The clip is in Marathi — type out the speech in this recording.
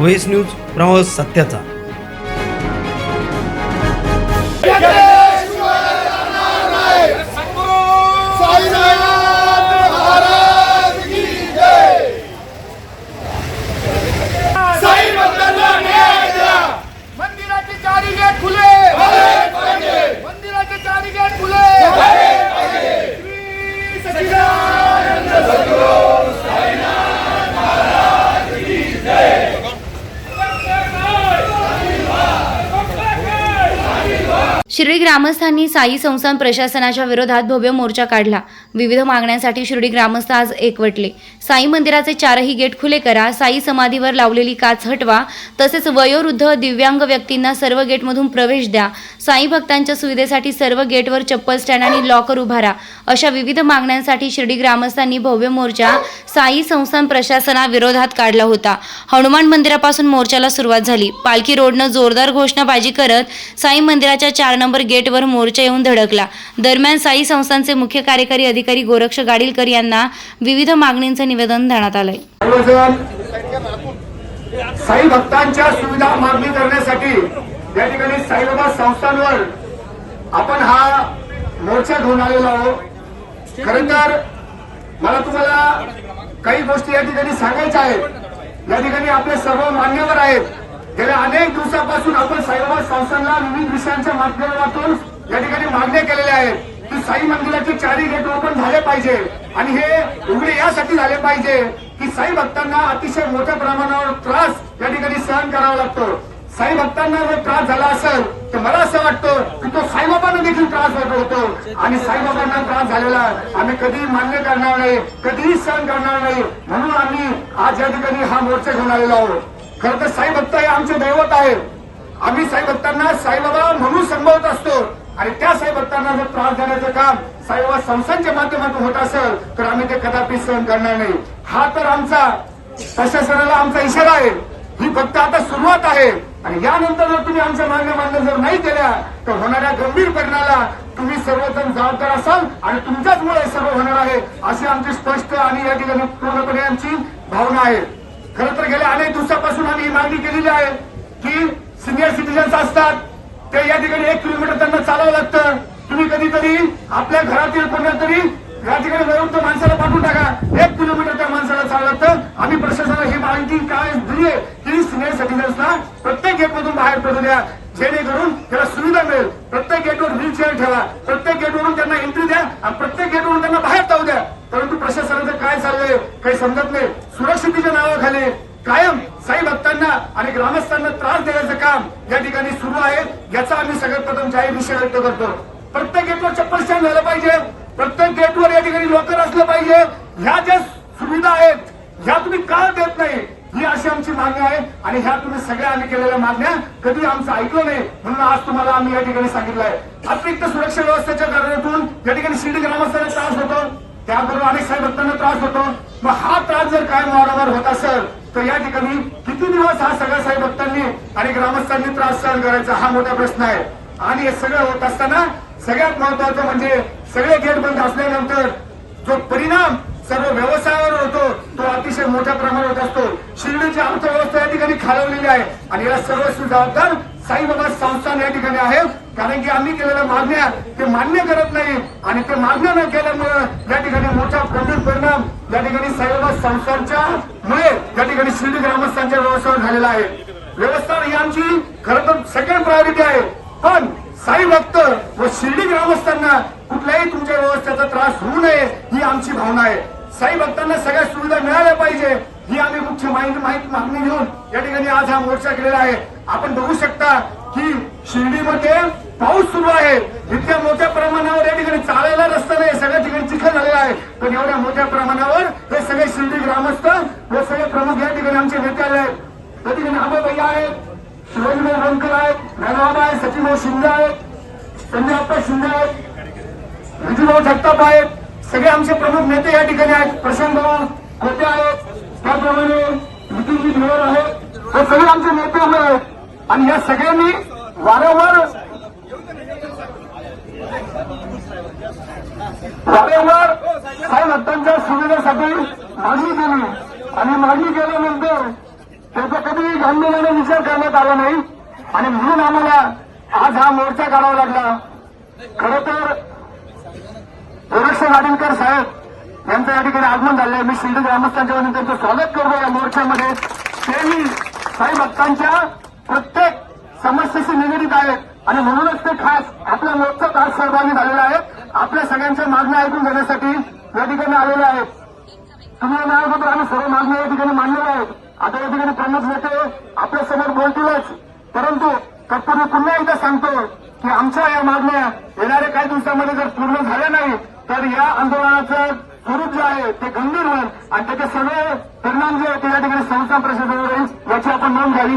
व्हॉइस न्यूज प्रवास सत्याचा साई भक्तांना न्याय द्या मंदिराचे चारी गेट खुले मंदिराचे चारी गेट खुले श्री सच्चिदानंद शिर्डी ग्रामस्थांनी साई संस्थान प्रशासनाच्या विरोधात भव्य मोर्चा काढला. विविध मागण्यांसाठी शिर्डी ग्रामस्थ आज एकवटले. साई मंदिराचे चारही गेट खुले करा साई समाधीवर लावलेली काच हटवा तसेच वयोवृद्ध दिव्यांग व्यक्तींना सर्व गेटमधून प्रवेश द्या. साई भक्तांच्या सुविधेसाठी सर्व गेटवर चप्पल स्टँड आणि लॉकर उभारा अशा विविध मागण्यांसाठी शिर्डी ग्रामस्थांनी भव्य मोर्चा साई संस्थान प्रशासनाविरोधात काढला होता. हनुमान मंदिरापासून मोर्चाला सुरुवात झाली. पालखी रोडनं जोरदार घोषणाबाजी करत साई मंदिराच्या चार नंबर गेटवर मोर्चा येऊन धडकला. दरम्यान साई संस्थांचे मुख्य कार्यकारी अधिकारी गोरक्ष गाडीलकर यांना विविध मागणींचं निवेदन देण्यात आलंय. साई भक्तांच्या सुविधा मागणी करण्यासाठी या ठिकाणी साईबाबा संस्थांवर आपण हा मोर्चा घेऊन आलेलो आहोत. खरं तर मला तुम्हाला काही गोष्टी या ठिकाणी सांगायच्या आहेत. या ठिकाणी आपले सर्व मान्यवर आहेत. गेल्या अनेक दिवसापासून आपण साईबाबा संस्थांना विविध विषयांच्या माध्यमातून या ठिकाणी मागण्या केलेल्या आहेत. की साई मंदिराचे चारही गेट ओपन झाले पाहिजे. आणि हे उघडे यासाठी झाले पाहिजे की साई भक्तांना अतिशय मोठ्या प्रमाणावर त्रास या ठिकाणी सहन करावा लागतो. साई भक्तांना जर त्रास झाला असेल तर मला असं वाटतं की तो साईबाबांना देखील त्रास होत होतो. आणि साईबाबांना त्रास झालेला आम्ही कधीही मान्य करणार नाही कधीही सहन करणार नाही. म्हणून आम्ही आज या ठिकाणी हा मोर्चा घेऊन आलेलो आहोत. खरं तर साईभक्त हे आमचे दैवत आहे आम्ही साईभक्तांना साईबाबा म्हणून संभवत असतो. आणि त्या साईभक्तांना जर त्रास देण्याचं काम साईबाबा संस्थांच्या माध्यमातून होत असेल तर आम्ही ते कदापि सहन करणार नाही. हा तर आमचा प्रशासनाला आमचा इशारा आहे. ही फक्त आता सुरुवात आहे. आणि यानंतर जर तुम्ही आमच्या मागण्या मान्य जर नाही केल्या तर होणाऱ्या गंभीर परिणामाला तुम्ही सर्वजण जबाबदार असाल आणि तुमच्याच मुळे सर्व होणार आहे अशी आमची स्पष्ट आणि या ठिकाणी पूर्णपणे आमची भावना आहे. खरं तर गेल्या अनेक दिवसापासून आम्ही ही मागणी केलेली आहे की सिनियर सिटीजन्स असतात ते या ठिकाणी एक किलोमीटर त्यांना चालावं लागतं. तुम्ही कधीतरी आपल्या घरातील कोणत्या तरी या ठिकाणी वयोवृद्ध माणसाला पाठवून टाका. एक किलोमीटर त्या माणसाला चालावं लागतं. आम्ही प्रशासनाला ही माहिती काय दिली की सिनियर सिटीजन्सना प्रत्येक गेटमधून बाहेर पडू द्या. जेणेकरून त्याला सुविधा मिळेल. प्रत्येक गेटवर व्हीलचेअर ठेवा. प्रत्येक गेटवरून त्यांना एंट्री द्या. आणि प्रत्येक गेटवरून त्यांना बाहेर जाऊ द्या. परंतु प्रशासनाचं काय चाललंय काही समजत नाही. सुरक्षितेच्या नावाखाली कायम आणि ग्रामस्थांना त्रास देण्याचं काम या ठिकाणी सुरू आहे याचा आम्ही सगळ्यात प्रथम जाहीर विषय व्यक्त करतो. प्रत्येक गेटवर चप्पल स्टँड झालं पाहिजे. प्रत्येक गेटवर या ठिकाणी लॉकर असलं पाहिजे. ह्या ज्या सुविधा आहेत ह्या तुम्ही का देत नाही? ही अशी आमची मागणी आहे आणि ह्या तुम्ही सगळ्या आम्ही केलेल्या मागण्या कधी आमचं ऐकलं नाही. म्हणून आज तुम्हाला आम्ही या ठिकाणी सांगितलं आहे. अतिरिक्त सुरक्षा व्यवस्थेच्या कारणातून या ठिकाणी शिर्डी ग्रामस्थांना त्रास होतो. त्याबरोबर अनेक साहेब भक्तांना त्रास होतो. मग हा त्रास जर कायम वारंवार होत असेल तर या ठिकाणी किती दिवस हा सगळ्या साहेब भक्तांनी आणि ग्रामस्थांनी त्रास सहन करायचा हा मोठा प्रश्न आहे. आणि हे सगळं होत असताना सगळ्यात महत्वाचं म्हणजे सगळे गेट बंद असल्यानंतर जो परिणाम सर्व व्यवसायावर होतो तो अतिशय मोठ्या प्रमाणात होत असतो. शिर्डीची अर्थव्यवस्था या ठिकाणी खालवलेली आहे. आणि याला सर्व जबाबदार साईबाबा संस्थान या ठिकाणी आहे कारण की आम्ही केलेल्या मागण्या ते मान्य करत नाही आणि ते मान्य न केल्यामुळे या ठिकाणी मोठा गंभीर परिणाम या ठिकाणी साईबाबा संस्थांच्या मुळे या ठिकाणी शिर्डी ग्रामस्थांच्या व्यवस्थेवर झालेला आहे. व्यवस्था ही आमची खरं तर सेकंड प्रायोरिटी आहे. पण साई भक्त व शिर्डी ग्रामस्थांना कुठल्याही तुमच्या व्यवस्थेचा त्रास होऊ नये ही आमची भावना आहे. साई भक्तांना सगळ्या सुविधा मिळाल्या पाहिजे ही आम्ही मुख्य माहिती मागणी घेऊन या ठिकाणी आज हा मोर्चा केलेला आहे. आपण बघू शकता की शिर्डीमध्ये पाऊस सुरू आहे. इतक्या मोठ्या प्रमाणावर या ठिकाणी चालायला रस्ता नाही. सगळ्या ठिकाणी चिखल झालेला आहे. पण एवढ्या मोठ्या प्रमाणावर हे सगळे शिर्डी ग्रामस्थ हे सगळे प्रमुख या ठिकाणी आमचे नेते आले आहेत. त्या ठिकाणी आबा भैया आहेत शिवाजीभाऊ रणकर आहेत राणाबाबा आहेत सचिनभाऊ शिंदे आहेत संजयप्पा शिंदे आहेत विजूभाऊ जगताप आहेत. सगळे आमचे प्रमुख नेते या ठिकाणी आहेत. प्रशांत भाऊ खोते आहेत त्याप्रमाणे नितीनजी धिवर आहेत. हे सगळे आमचे नेते आहेत. आणि या सगळ्यांनी वारंवार वारंवार साई भक्तांच्या सुविधेसाठी मागणी केली. आणि मागणी केल्यानंतर त्याचा कधी गांभीर्याने विचार करण्यात आला नाही. आणि म्हणून आम्हाला आज हा मोर्चा काढावा लागला. खरं तर गोरक्ष गाडीलकर साहेब यांचं या ठिकाणी आगमन झालं आहे. मी शिंदे ग्रामस्थांच्या वतीने त्यांचं स्वागत करतो या मोर्चामध्ये. तेही साई भक्तांच्या समस्येशी निगडीत आहेत. आणि म्हणूनच ते खास आपल्या मोर्चात आज सहभागी झालेले आहेत आपल्या सगळ्यांच्या मागण्या ऐकून घेण्यासाठी या ठिकाणी आलेले आहेत. तुम्हाला मिळालं तर आम्ही सर्व मागण्या या ठिकाणी मांडलेल्या आहेत. आता या ठिकाणी प्रमुख नेते आपल्यासमोर बोलतीलच. परंतु तत्पूर्वी पुन्हा एकदा सांगतो की आमच्या या मागण्या येणाऱ्या काही दिवसामध्ये जर पूर्ण झाल्या नाही तर या आंदोलनाचं स्वरूप जे आहे ते गंभीर होईल. आणि त्याचे सगळे परिणाम जे आहेत ते या ठिकाणी संस्था प्रशासनावर येईल याची आपण नोंद घ्यावी.